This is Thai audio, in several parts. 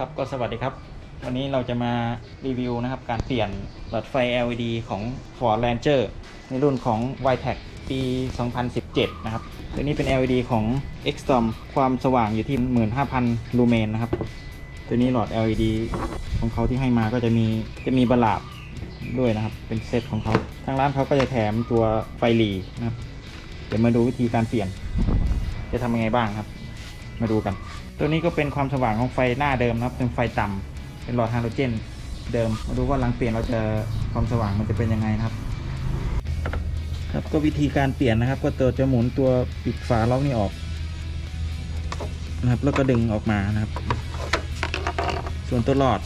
ครับก็สวัสดีครับ วันนี้เราจะมารีวิวนะครับ การเปลี่ยนหลอดไฟ LED ของ Ford Ranger ในรุ่นของ y t e c ปี 2017 นะครับ ตัวนี้เป็น LED ของ Xstorm ความสว่างอยู่ที่ 15,000 ลูเมนนะครับ ตัวนี้หลอด LED ของเขาที่ให้มาก็จะมีจะมีบลาบด้วยนะครับ เป็นเซตของเขา ทางร้านเขาก็จะแถมตัวไฟหลีนะครับ เดี๋ยวมาดูวิธีการเปลี่ยน จะทำยังไงบ้างครับ มาดูกัน ตัวนี้ก็เป็นความสว่างของไฟหน้าเดิมนะครับ เป็นไฟต่ำเป็นหลอดฮาโลเจนเดิม มาดูว่าหลังเปลี่ยนเราจะความสว่างมันจะเป็นยังไงนะครับ ครับก็วิธีการเปลี่ยนนะครับ ก็ตัวจะหมุนตัวปิดฝาล็อกนี่ออกนะครับ แล้วก็ดึงออกมานะครับ ส่วนตัวหลอด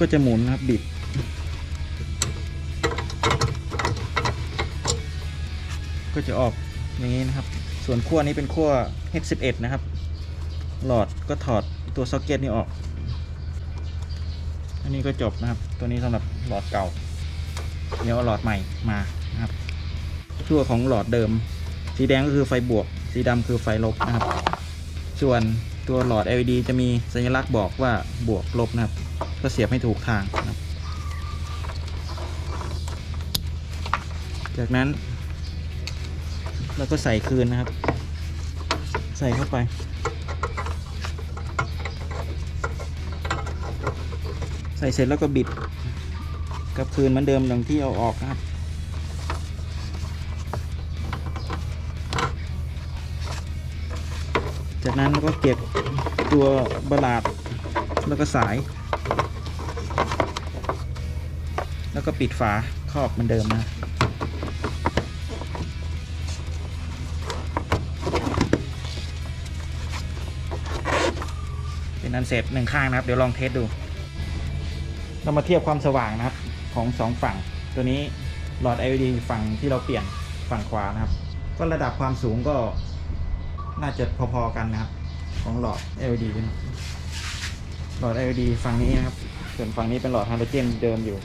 ก็จะหมุนนะครับบิดก็จะออกอย่างนี้นะครับ ส่วนขั้วนี้เป็นขั้ว H11 นะครับ หลอดก็ถอดตัวซ็อกเก็ตนี้ออก อันนี้ก็จบนะครับ ตัวนี้สำหรับหลอดเก่า เดี๋ยวเอาหลอดใหม่มานะครับขั้วของหลอดเดิม สีแดงก็คือไฟบวก สีดำคือไฟลบนะครับ ส่วนตัวหลอด LED จะมีสัญลักษณ์บอกว่าบวกลบนะครับ ก็เสียบให้ถูกทางนะครับ จากนั้นแล้วก็ใส่คืนนะครับ ใส่เข้าไป ใส่เสร็จแล้วก็บิดกลับคืนเหมือนเดิมอย่างที่เอาออกนะครับ จากนั้นก็เก็บตัวบลาดแล้วก็สาย แล้วก็ปิดฝาครอบเหมือนเดิมนะเป็นอันเสร็จหนึ่งข้างนะครับ เดี๋ยวลองเทสดู เรามาเทียบความสว่างนะครับของสองฝั่ง ตัวนี้หลอด LED ฝั่งที่เราเปลี่ยนฝั่งขวานะครับ ก็ระดับความสูงก็น่าจะพอๆกันนะครับ ของหลอด LED นะหลอด LED ฝั่งนี้นะครับ ส่วนฝั่งนี้เป็นหลอดฮาโลเจนเดิมอยู่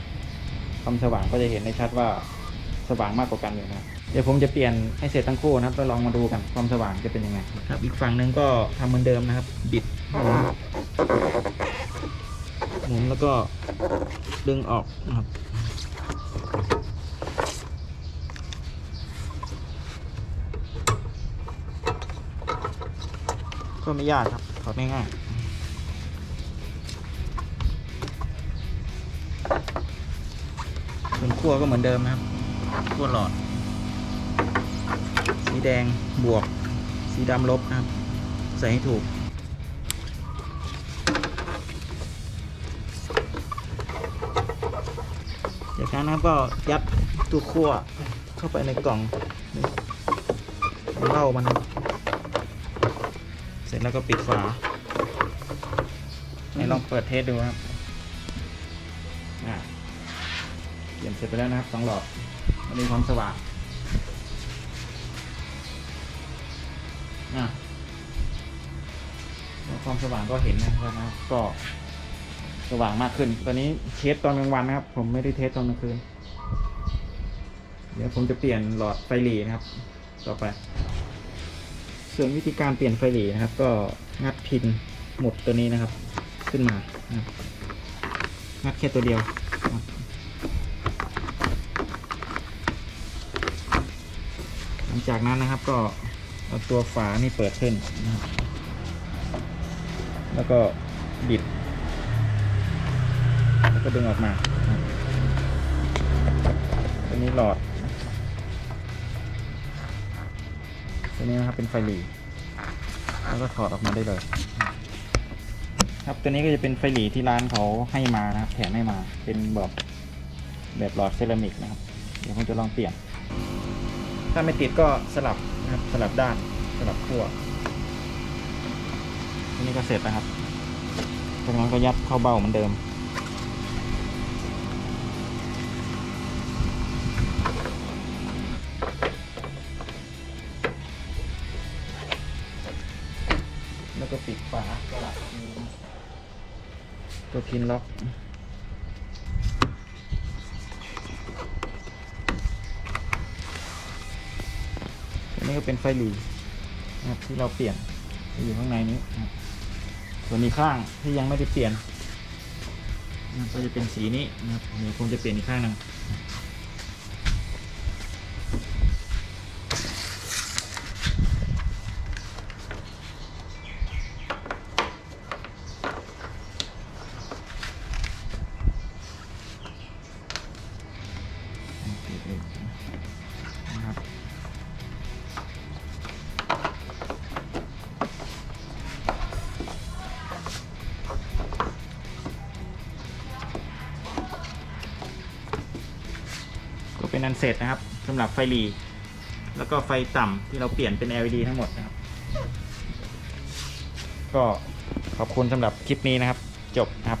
ความสว่างก็จะเห็นได้ชัดว่าสว่างมากกว่ากันอยู่นะเดี๋ยวผมจะเปลี่ยนให้เสร็จทั้งคู่นะครับแล้วลองมาดูกันความสว่างจะเป็นยังไงครับ อีกฝั่งหนึ่งก็ทำเหมือนเดิมนะครับ บิด หมุนแล้วก็ดึงออกนะครับก็ไม่ยากครับถอดง่ายๆส่วนขั้วก็เหมือนเดิมนะครับขั้วหลอด สีแดงบวก สีดำลบนะครับ ใส่ให้ถูกากนั้นนะครับก็ยัดตัวขั้วเข้าไปในกล่องเล่ามันเสร็จแล้วก็ปิดฝาไหนลองเปิดเทสดูครับอ่าเปลี่ยนเสร็จไปแล้วนะครับสองหลอดมันมีความสว่างอ่าความสว่างก็เห็นนะครับนะก็ สว่างมากขึ้น ตอนนี้เทสตอนกลางวันนะครับ ผมไม่ได้เทสตอนกลางคืน เดี๋ยวผมจะเปลี่ยนหลอดไฟหลีนะครับ ต่อไป ส่วนวิธีการเปลี่ยนไฟหลีนะครับ ก็งัดพินหมุดตัวนี้นะครับ ขึ้นมานะงัดแค่ตัวเดียวหลังจากนั้นนะครับก็เอาตัวฝานี่เปิดขึ้นนะครับแล้วก็บิด แล้วก็ดึงออกมาตัวนี้หลอดตัวนี้นะครับเป็นไฟหลีแล้วก็ถอดออกมาได้เลย ครับตัวนี้ก็จะเป็นไฟหลีที่ร้านเขาให้มานะครับแถมให้มาเป็นแบบแบบหลอดเซรามิกนะครับ เดี๋ยวผมจะลองเปลี่ยน ถ้าไม่ติดก็สลับนะครับสลับด้านสลับขั้วตัวนี้ก็เสร็จนะครับจากนั้นก็ยัดเข้าเบ้าเหมือนเดิม แล้วก็ปิดฝาสลับตัวพินล็อกอันนี้ก็เป็นไฟหลีนะครับที่เราเปลี่ยนอยู่ข้างในนี้นะครับส่วนอีกข้างที่ยังไม่ได้เปลี่ยนก็จะเป็นสีนี้นะครับเดี๋ยวคงจะเปลี่ยนอีกข้างหนึ่ง อันเสร็จนะครับสำหรับไฟหลีแล้วก็ไฟต่ำที่เราเปลี่ยนเป็น LED ทั้งหมดนะครับ ก็ขอบคุณสำหรับคลิปนี้นะครับ จบนะครับ